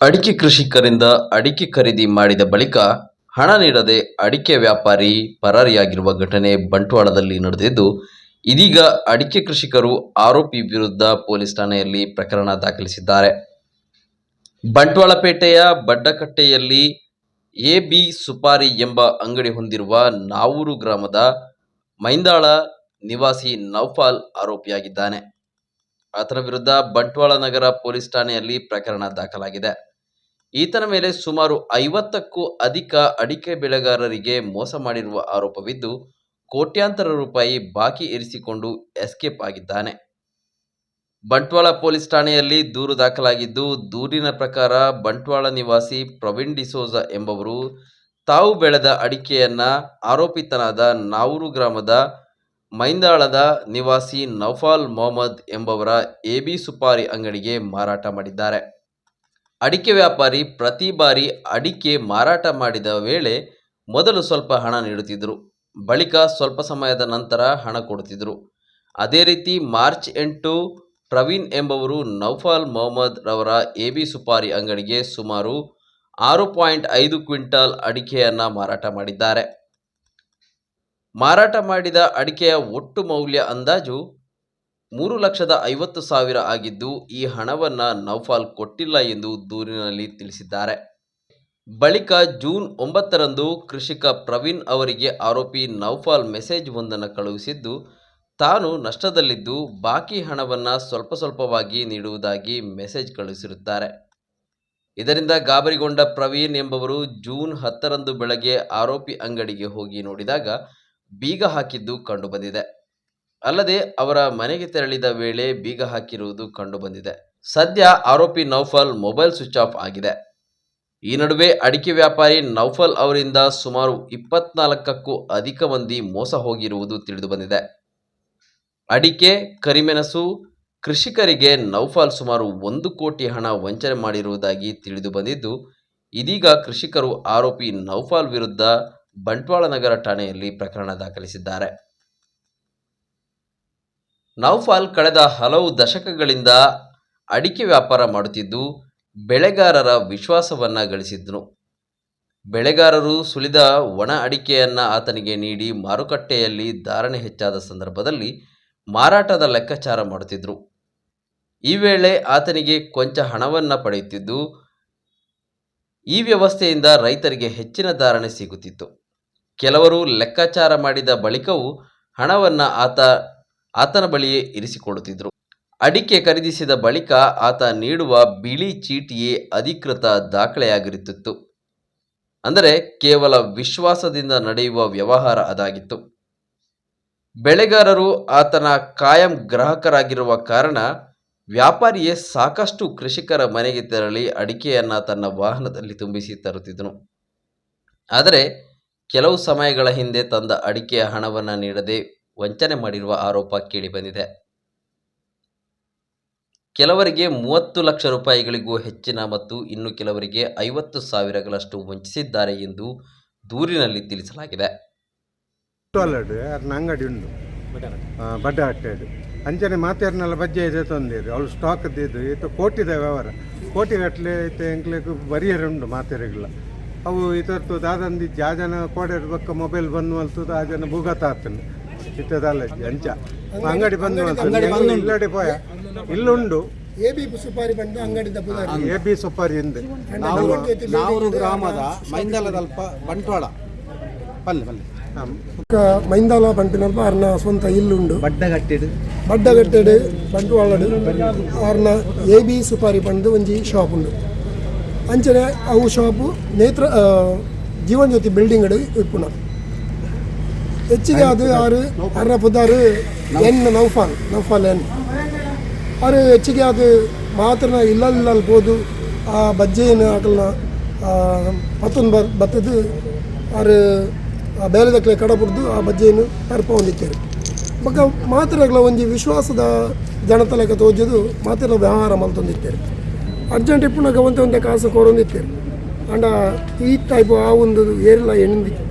ಅಡಿಕೆ ಕೃಷಿಕರಿಂದ ಅಡಿಕೆ ಖರೀದಿ ಮಾಡಿದ ಬಳಿಕ ಹಣ ನೀಡದೆ ಅಡಿಕೆ ವ್ಯಾಪಾರಿ ಪರಾರಿಯಾಗಿರುವ ಘಟನೆ ಬಂಟ್ವಾಳದಲ್ಲಿ ನಡೆದಿದ್ದು, ಇದೀಗ ಅಡಿಕೆ ಕೃಷಿಕರು ಆರೋಪಿ ವಿರುದ್ಧ ಪೊಲೀಸ್ ಠಾಣೆಯಲ್ಲಿ ಪ್ರಕರಣ ದಾಖಲಿಸಿದ್ದಾರೆ. ಬಂಟ್ವಾಳಪೇಟೆಯ ಬಡ್ಡಕಟ್ಟೆಯಲ್ಲಿ ಎ ಬಿ ಸುಪಾರಿ ಎಂಬ ಅಂಗಡಿ ಹೊಂದಿರುವ ನಾವೂರು ಗ್ರಾಮದ ಮೈಂದಾಳ ನಿವಾಸಿ ನೌಫಾಲ್ ಆರೋಪಿಯಾಗಿದ್ದಾನೆ. ಆತನ ವಿರುದ್ಧ ಬಂಟ್ವಾಳ ನಗರ ಪೊಲೀಸ್ ಠಾಣೆಯಲ್ಲಿ ಪ್ರಕರಣ ದಾಖಲಾಗಿದೆ. ಈತನ ಮೇಲೆ ಸುಮಾರು ಐವತ್ತಕ್ಕೂ ಅಧಿಕ ಅಡಿಕೆ ಬೆಳೆಗಾರರಿಗೆ ಮೋಸ ಮಾಡಿರುವ ಆರೋಪವಿದ್ದು, ಕೋಟ್ಯಾಂತರ ರೂಪಾಯಿ ಬಾಕಿ ಇರಿಸಿಕೊಂಡು ಎಸ್ಕೇಪ್ ಆಗಿದ್ದಾನೆ. ಬಂಟ್ವಾಳ ಪೊಲೀಸ್ ಠಾಣೆಯಲ್ಲಿ ದೂರು ದಾಖಲಾಗಿದ್ದು, ದೂರಿನ ಪ್ರಕಾರ ಬಂಟ್ವಾಳ ನಿವಾಸಿ ಪ್ರವೀಣ್ ಡಿಸೋಜ ಎಂಬವರು ತಾವು ಬೆಳೆದ ಅಡಿಕೆಯನ್ನ ಆರೋಪಿತನಾದ ನಾವೂರು ಗ್ರಾಮದ ಮೈಂದಾಳದ ನಿವಾಸಿ ನೌಫಾಲ್ ಮೊಹಮ್ಮದ್ ಎಂಬವರ ಎಬಿ ಸುಪಾರಿ ಅಂಗಡಿಗೆ ಮಾರಾಟ ಮಾಡಿದ್ದಾರೆ. ಅಡಿಕೆ ವ್ಯಾಪಾರಿ ಪ್ರತಿ ಬಾರಿ ಅಡಿಕೆ ಮಾರಾಟ ಮಾಡಿದ ವೇಳೆ ಮೊದಲು ಸ್ವಲ್ಪ ಹಣ ನೀಡುತ್ತಿದ್ದರು. ಬಳಿಕ ಸ್ವಲ್ಪ ಸಮಯದ ನಂತರ ಹಣ ಕೊಡುತ್ತಿದ್ದರು. ಅದೇ ರೀತಿ ಮಾರ್ಚ್ ಎಂಟು ಪ್ರವೀಣ್ ಎಂಬವರು ನೌಫಾಲ್ ಮೊಹಮ್ಮದ್ ರವರ ಬಿ ಸುಪಾರಿ ಅಂಗಡಿಗೆ ಸುಮಾರು ಆರು ಪಾಯಿಂಟ್ ಐದು ಕ್ವಿಂಟಾಲ್ ಅಡಿಕೆಯನ್ನು ಮಾರಾಟ ಮಾಡಿದ್ದಾರೆ. ಮಾರಾಟ ಮಾಡಿದ ಅಡಿಕೆಯ ಒಟ್ಟು ಮೌಲ್ಯ ಅಂದಾಜು ಮೂರು ಲಕ್ಷದ ಐವತ್ತು ಸಾವಿರ ಆಗಿದ್ದು ಈ ಹಣವನ್ನು ನೌಫಾಲ್ ಕೊಟ್ಟಿಲ್ಲ ಎಂದು ದೂರಿನಲ್ಲಿ ತಿಳಿಸಿದ್ದಾರೆ. ಬಳಿಕ ಜೂನ್ ಒಂಬತ್ತರಂದು ಕೃಷಿಕ ಪ್ರವೀಣ್ ಅವರಿಗೆ ಆರೋಪಿ ನೌಫಾಲ್ ಮೆಸೇಜ್ ಒಂದನ್ನು ಕಳುಹಿಸಿದ್ದು, ತಾನು ನಷ್ಟದಲ್ಲಿದ್ದು ಬಾಕಿ ಹಣವನ್ನು ಸ್ವಲ್ಪ ಸ್ವಲ್ಪವಾಗಿ ನೀಡುವುದಾಗಿ ಮೆಸೇಜ್ ಕಳುಹಿಸಿರುತ್ತಾರೆ. ಇದರಿಂದ ಗಾಬರಿಗೊಂಡ ಪ್ರವೀಣ್ ಎಂಬವರು ಜೂನ್ ಹತ್ತರಂದು ಬೆಳಗ್ಗೆ ಆರೋಪಿ ಅಂಗಡಿಗೆ ಹೋಗಿ ನೋಡಿದಾಗ ಬೀಗ ಹಾಕಿದ್ದು ಕಂಡುಬಂದಿದೆ. ಅಲ್ಲದೆ ಅವರ ಮನೆಗೆ ತೆರಳಿದ ವೇಳೆ ಬೀಗ ಹಾಕಿರುವುದು ಕಂಡುಬಂದಿದೆ ಸದ್ಯ ಆರೋಪಿ ನೌಫಲ್ ಮೊಬೈಲ್ ಸ್ವಿಚ್ ಆಫ್ ಆಗಿದೆ. ಈ ನಡುವೆ ಅಡಿಕೆ ವ್ಯಾಪಾರಿ ನೌಫಲ್ ಅವರಿಂದ ಸುಮಾರು ಇಪ್ಪತ್ನಾಲ್ಕಕ್ಕೂ ಅಧಿಕ ಮಂದಿ ಮೋಸ ಹೋಗಿರುವುದು ತಿಳಿದುಬಂದಿದೆ ಅಡಿಕೆ, ಕರಿಮೆಣಸು, ಕೃಷಿಕರಿಗೆ ನೌಫಾಲ್ ಸುಮಾರು ಒಂದು ಕೋಟಿ ಹಣ ವಂಚನೆ ಮಾಡಿರುವುದಾಗಿ ತಿಳಿದು ಬಂದಿದ್ದು, ಇದೀಗ ಕೃಷಿಕರು ಆರೋಪಿ ನೌಫಾಲ್ ವಿರುದ್ಧ ಬಂಟ್ವಾಳ ನಗರ ಠಾಣೆಯಲ್ಲಿ ಪ್ರಕರಣ ದಾಖಲಿಸಿದ್ದಾರೆ. ನೌಫಾಲ್ ಕಳೆದ ಹಲವು ದಶಕಗಳಿಂದ ಅಡಿಕೆ ವ್ಯಾಪಾರ ಮಾಡುತ್ತಿದ್ದು, ಬೆಳೆಗಾರರ ವಿಶ್ವಾಸವನ್ನ ಗಳಿಸಿದ್ದನು ಬೆಳೆಗಾರರು ಸುಲಿದ ಒಣ ಅಡಿಕೆಯನ್ನು ಆತನಿಗೆ ನೀಡಿ ಮಾರುಕಟ್ಟೆಯಲ್ಲಿ ಧಾರಣೆ ಹೆಚ್ಚಾದ ಸಂದರ್ಭದಲ್ಲಿ ಮಾರಾಟದ ಲೆಕ್ಕಾಚಾರ ಮಾಡುತ್ತಿದ್ದರು ಈ ವೇಳೆ ಆತನಿಗೆ ಕೊಂಚ ಹಣವನ್ನು ಪಡೆಯುತ್ತಿದ್ದು, ಈ ವ್ಯವಸ್ಥೆಯಿಂದ ರೈತರಿಗೆ ಹೆಚ್ಚಿನ ಧಾರಣೆ ಸಿಗುತ್ತಿತ್ತು. ಕೆಲವರು ಲೆಕ್ಕಾಚಾರ ಮಾಡಿದ ಬಳಿಕವೂ ಹಣವನ್ನು ಆತ ಆತನ ಬಳಿಯೇ ಇರಿಸಿಕೊಳ್ಳುತ್ತಿದ್ದರು. ಅಡಿಕೆ ಖರೀದಿಸಿದ ಬಳಿಕ ಆತ ನೀಡುವ ಬಿಳಿ ಚೀಟಿಯೇ ಅಧಿಕೃತ ದಾಖಲೆಯಾಗಿರುತ್ತಿತ್ತು. ಅಂದರೆ ಕೇವಲ ವಿಶ್ವಾಸದಿಂದ ನಡೆಯುವ ವ್ಯವಹಾರ ಅದಾಗಿತ್ತು. ಬೆಳೆಗಾರರು ಆತನ ಕಾಯಂ ಗ್ರಾಹಕರಾಗಿರುವ ಕಾರಣ ವ್ಯಾಪಾರಿಯೇ ಸಾಕಷ್ಟು ಕೃಷಿಕರ ಮನೆಗೆ ತೆರಳಿ ಅಡಿಕೆಯನ್ನು ತನ್ನ ವಾಹನದಲ್ಲಿ ತುಂಬಿಸಿ ತರುತ್ತಿದ್ದನು. ಆದರೆ ಕೆಲವು ಸಮಯಗಳ ಹಿಂದೆ ತಂದ ಅಡಿಕೆಯ ಹಣವನ್ನು ನೀಡದೆ ವಂಚನೆ ಮಾಡಿರುವ ಆರೋಪ ಕೇಳಿಬಂದಿದೆ. ಕೆಲವರಿಗೆ ಮೂವತ್ತು ಲಕ್ಷ ರೂಪಾಯಿಗಳಿಗೂ ಹೆಚ್ಚಿನ ಮತ್ತು ಇನ್ನು ಕೆಲವರಿಗೆ ಐವತ್ತು ಸಾವಿರಗಳಷ್ಟು ವಂಚಿಸಿದ್ದಾರೆ ಎಂದು ದೂರಿನಲ್ಲಿ ತಿಳಿಸಲಾಗಿದೆ. ಟೋಲಡ್ ಅಂಗಡಿ ಉಂಡು. ಆ, ಬಡ್ಡ ಹಟ್ಟೆಡು ಅಂಚನೆ ಮಾತೇರ್ನೆಲ್ಲ ಬಜ್ಜೆ ಇದೆ ತಂದಿರು ಅವಳು ಸ್ಟಾಕ್ ಇದ್ದು ಈತ ಕೋಟಿದ ವ್ಯವಹಾರ. ಕೋಟಿ ಗಟ್ಟಲೆ ಈತ ಎಂಕ್ಲೆ ಬರಿಯರ್ ಉಂಡು ಮಾತೇರಿಗಳ. ಅವು ಇತರ್ತು ದಾದಂದಿ ಜಾಜನ ಕೋಡೆ ಬಕ್ಕ ಮೊಬೈಲ್ ಬಂದು ಮಲ್ತದ ಆ ಜನ ಭೂಗತ ಆತನು ಇತ್ತದಲ್ಲ ಅಂಚ ಅಂಗಡಿ ಬಂದು ಇಲ್ಲಡೆ ಪೋಯ. ಇಲ್ಲುಂಡು. ಎ ಬಿ ಸುಪಾರಿ ಬಂದು ಅಂಗಡಿ ದಬ್ಬುದಾರಿ ಎ ಬಿ ಸುಪಾರಿ ಹಿಂದೆ ನಾವು ನಾವೂರು ಗ್ರಾಮದ ಮೈಂದಲದಲ್ಪ ಬಂಟ್ವಾಳ. ಪಲ್ಲೆ ಪಲ್ಲೆ. ಮೈಂದಾಲ ಪಂಪಿನಲ್ಪ ಅರ್ನ ಸ್ವಂತ ಇಲ್ಲುಂಡು. ಬಡ್ಡಗಟ್ಟಿಡು. ಬಡ್ಡಗಟ್ಟೆಡು ಬಂಟ್ವಾಳಡು ಅರ್ನ ಎ ಬಿ ಸುಪಾರಿ ಪಂಡು ಒಂಜಿ ಶಾಪ್ ಉಂಡು ಅಂಚನೆ ಅವು ಶಾಪು ನೇತ್ರ ಜೀವನ್ ಜ್ಯೋತಿ ಬಿಲ್ಡಿಂಗ್ ಇಪ್ಪುನ. ಹೆಚ್ಚಿಗೆ ಅದು ಯಾರು ಅರ್ರ ಪುದಾರು ಎನ್, ನೌಫಾಲ್ ನೌಫಾಲ್ ಎನ್. ಅವರು ಹೆಚ್ಚಿಗೆ ಅದು ಮಾತ್ರ ಇಲ್ಲಲ್ಲಿ ಬೋದು ಆ ಬಜ್ಜೆಯನ್ನು ಹಾಕಲ್ನ ಮತ್ತೊಂದು ಬರ್ ಬತ್ತದು ಅವರು ಬೇಲೆದಕ್ಕಲೆ ಕಡ ಬಿಡ್ದು ಆ ಬಜ್ಜೆಯನ್ನು ತರ್ಪ ಹೊಂದಿತ್ತೇವೆ ಬೊಕ್ಕ ಮಾತ್ರೆಗಳ ಒಂಜಿ ವಿಶ್ವಾಸದ ಜನತಲೆಕ ತೋಜದು ಮಾತ್ರ ವ್ಯವಹಾರ ಮಲ್ತೊಂದಿತ್ತೇವೆ ಅರ್ಜೆಂಟ್ ಇಪ್ಪುನಾಗ ಒಂದೇ ಒಂದೇ ಕಾಸು ಕೊರೊಂದಿತ್ತೇವೆ ಅಂಡ ಈ ಟೈಪ್ ಆ ಒಂದು ಏರಿಲ್ಲ ಎಣ್ಣಿಂದಿತ್ತು